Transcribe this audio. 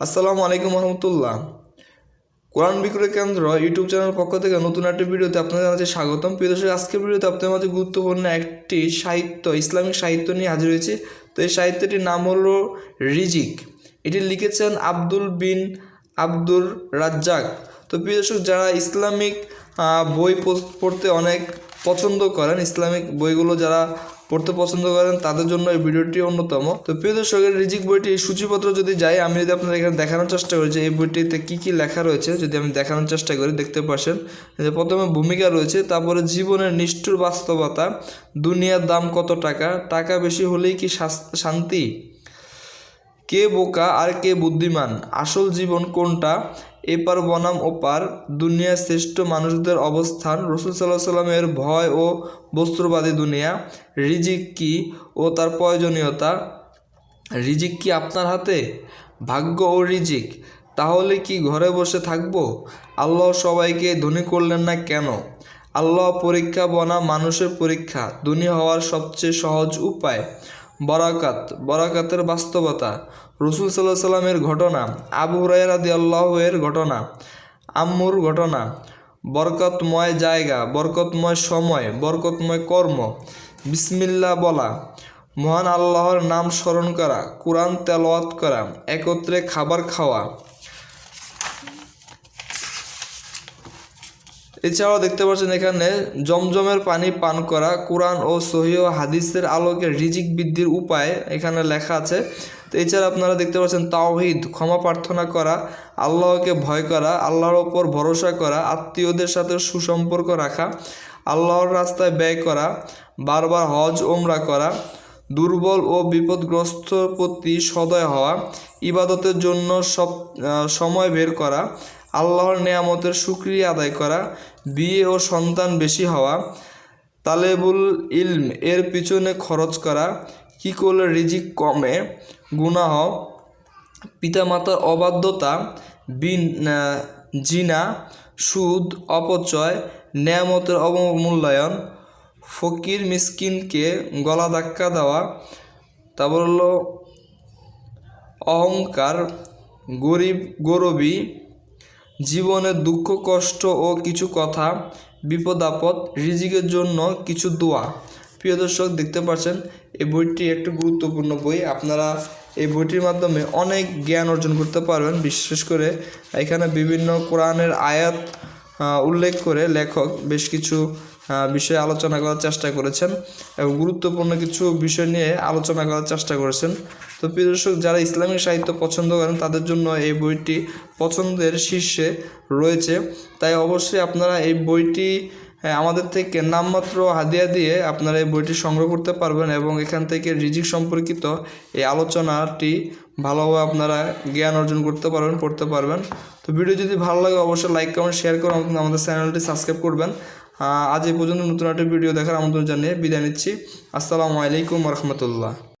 আসসালামু আলাইকুম রহমতুল্লাহ। কোরআন বিক্রয় কেন্দ্র ইউটিউব চ্যানেল পক্ষ থেকে নতুন একটি ভিডিওতে আপনাদের জানাচ্ছি স্বাগতম। প্রিয় দর্শক, আজকের ভিডিওতে আপনাদের মাঝে গুরুত্বপূর্ণ একটি সাহিত্য, ইসলামিক সাহিত্য নিয়ে হাজির হয়েছি। তো এই সাহিত্যটির নাম হলো রিজিক। এটি লিখেছেন আব্দুল বিন আব্দুর রাজ্জাক। তো প্রিয় দর্শক, যারা ইসলামিক বই পড়- পড়তে অনেক পছন্দ করেন, ইসলামিক বইগুলো যারা পড়তে পছন্দ করেন, তাদের জন্য এই ভিডিওটি অন্যতম। তো প্রিয় দর্শকের রিজিক বইটি সূচিপত্র যদি যাই আমি যদি আপনাদের এখানে দেখানোর চেষ্টা করি যে এই বইটিতে কী কী লেখা রয়েছে, যদি আমি দেখানোর চেষ্টা করি, দেখতে পাচ্ছেন যে প্রথমে ভূমিকা রয়েছে, তারপরে জীবনের নিষ্ঠুর বাস্তবতা, দুনিয়ার দাম কত টাকা টাকা বেশি হলেই কি শান্তি? কে বোকা আর কে বুদ্ধিমান? আসল জীবন কোনটা? এপার বনাম ওপার দুনিয়ার শ্রেষ্ঠ মানুষদের অবস্থান। রসুল সাল্লাহ সাল্লামের ভয় ও বস্ত্রবাদী দুনিয়া। রিজিক কি ও তার প্রয়োজনীয়তা? রিজিক কি আপনার হাতে? ভাগ্য ও রিজিক, তাহলে কি ঘরে বসে থাকব? আল্লাহ সবাইকে ধনী করলেন না কেন? আল্লাহ পরীক্ষা বনা মানুষের পরীক্ষা, ধনী হওয়ার সবচেয়ে সহজ উপায়। বরাকাত, বরাকাতের বাস্তবতা, রসুল সাল্লাহ সাল্লামের ঘটনা, আবু হুরাইরাদি আল্লাহের ঘটনা, আম্মুর ঘটনা, বরকতময় জায়গা, বরকতময় সময়, বরকতময় কর্ম বিসমিল্লা বলা, মহান আল্লাহর নাম স্মরণ করা, কোরআন তেলাওয়াত করা, একত্রে খাবার খাওয়া এছাড়াও দেখতে পাচ্ছেন এখানে জমজমের পানি পান করা কোরআন ও সহিহ হাদিসের আলোকে রিজিক বৃদ্ধির উপায় এখানে লেখা আছে। তো এছাড়া আপনারা দেখতে পাচ্ছেন তাওহিদ, ক্ষমা প্রার্থনা করা, আল্লাহকে ভয় করা, আল্লাহর ওপর ভরসা করা, আত্মীয়দের সাথে সুসম্পর্ক রাখা, আল্লাহর রাস্তায় ব্যয় করা, বারবার হজ ওমরা করা, দুর্বল ও বিপদগ্রস্ত প্রতি সদয় হওয়া, ইবাদতের জন্য সব সময় বের করা আল্লাহর নেয়ামতের সুক্রিয়া আদায় করা, বিয়ে ও সন্তান বেশি হওয়া, তালেবুল ইলম এর পিছনে খরচ করা কী করলে রিজিক কমে, গুনাহ, পিতামাতার অবাধ্যতা, বিন জিনা, সুদ, অপচয়, নেয়ামতের অবমূল্যায়ন, ফকির মিসকিনকে গলা ধাক্কা দেওয়া, তারপর হলো অহংকার, গরিব, গরবি জীবনের দুঃখ, কষ্ট ও কিছু কথা, বিপদ, আপদ, রিজিকের জন্য কিছু দোয়া। প্রিয় দর্শক, দেখতে পাচ্ছেন, এই বইটি একটি গুরুত্বপূর্ণ বই। আপনারা এই বইটির মাধ্যমে অনেক জ্ঞান অর্জন করতে পারবেন। বিশেষ করে এখানে বিভিন্ন কোরআনের আয়াত উল্লেখ করে লেখক বেশ কিছু বিষয়ে আলোচনা করার চেষ্টা করেছেন এবং গুরুত্বপূর্ণ কিছু বিষয় নিয়ে আলোচনা করার চেষ্টা করেছেন। তো প্রিয় দর্শক যারা ইসলামিক সাহিত্য পছন্দ করেন তাদের জন্য এই বইটি পছন্দের শীর্ষে রয়েছে। তাই অবশ্যই আপনারা এই বইটি হ্যাঁ, আমাদের থেকে নামমাত্র হাদিয়া দিয়ে আপনারা এই বইটি সংগ্রহ করতে পারবেন এবং এখান থেকে রিজিক সম্পর্কিত এই আলোচনাটি ভালোভাবে আপনারা জ্ঞান অর্জন করতে পারবেন পড়তে পারবেন। তো ভিডিও যদি ভালো লাগে অবশ্যই লাইক কমেন্ট শেয়ার করে আমাদের- চ্যানেলটি সাবস্ক্রাইব করবেন। আজ এই পর্যন্ত নতুন একটা ভিডিও দেখার আমন্ত্রণ জানিয়ে বিদায় নিচ্ছি। আসসালামু আলাইকুম রহমতুল্লাহ।